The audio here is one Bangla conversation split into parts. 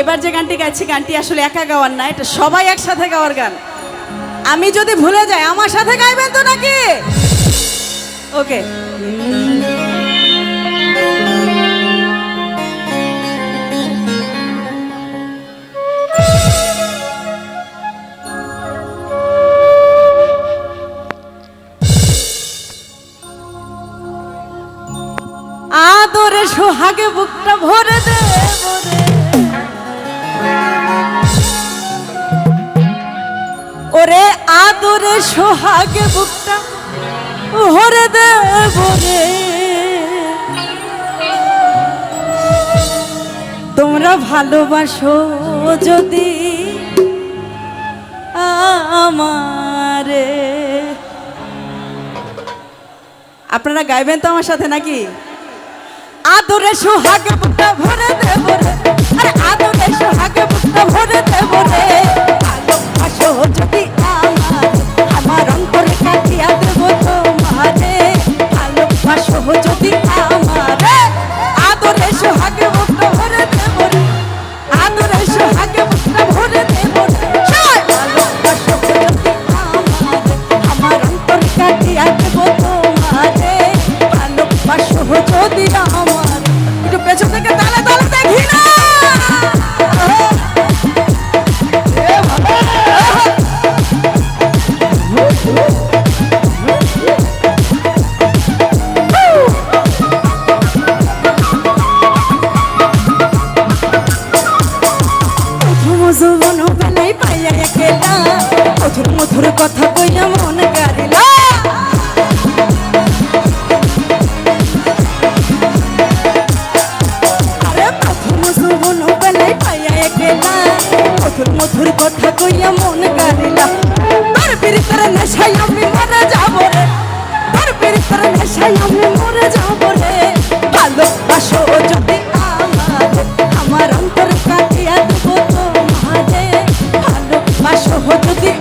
এবার যে গানটি গাইছি, গানটি আসলে একা গাওয়ার না, এটা সবাই একসাথে গাওয়ার গান। আমি যদি ভুলে যাই, আমার সাথে গাইবেন তো নাকি? ওকে আদরে সোহাগে বুকটা ভরে দে ওরে আদরে সোহাগে বুকটা ভরে দে ভরে তোমরা ভালোবাসো যদি আমারে। আপনারা গাইবেন তো আমার সাথে নাকি? আদরে সোহাগে বুকটা ভরে দেব রে। আরে আদরে সোহাগে বুকটা ভরে দেব রে। ভালোবাসো যদি ভালোবাসো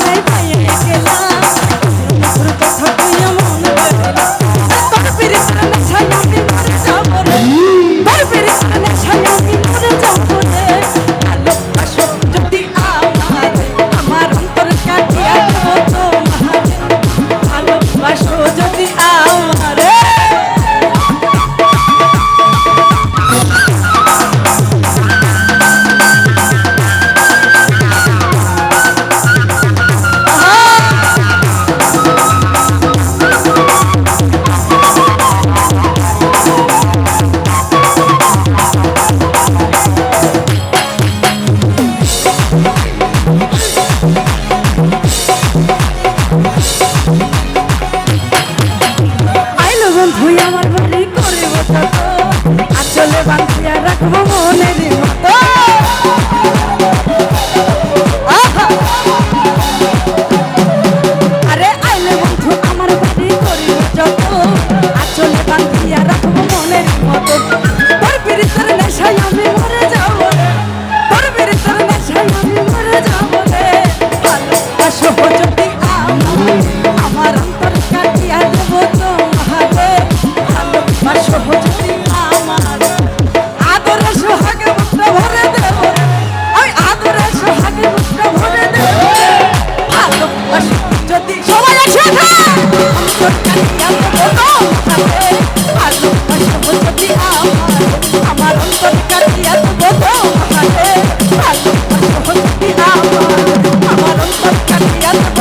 Yes.